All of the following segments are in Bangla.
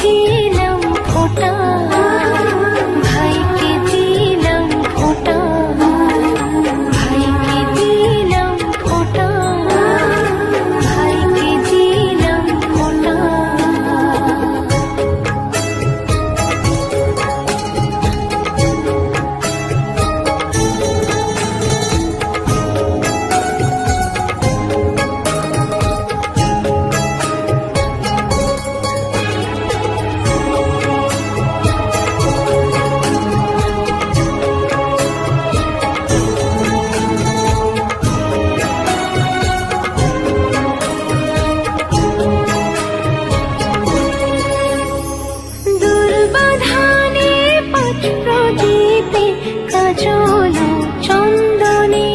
కీలం పుటా প্রদীপে চন্দনে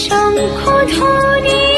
শঙ্খ ধরে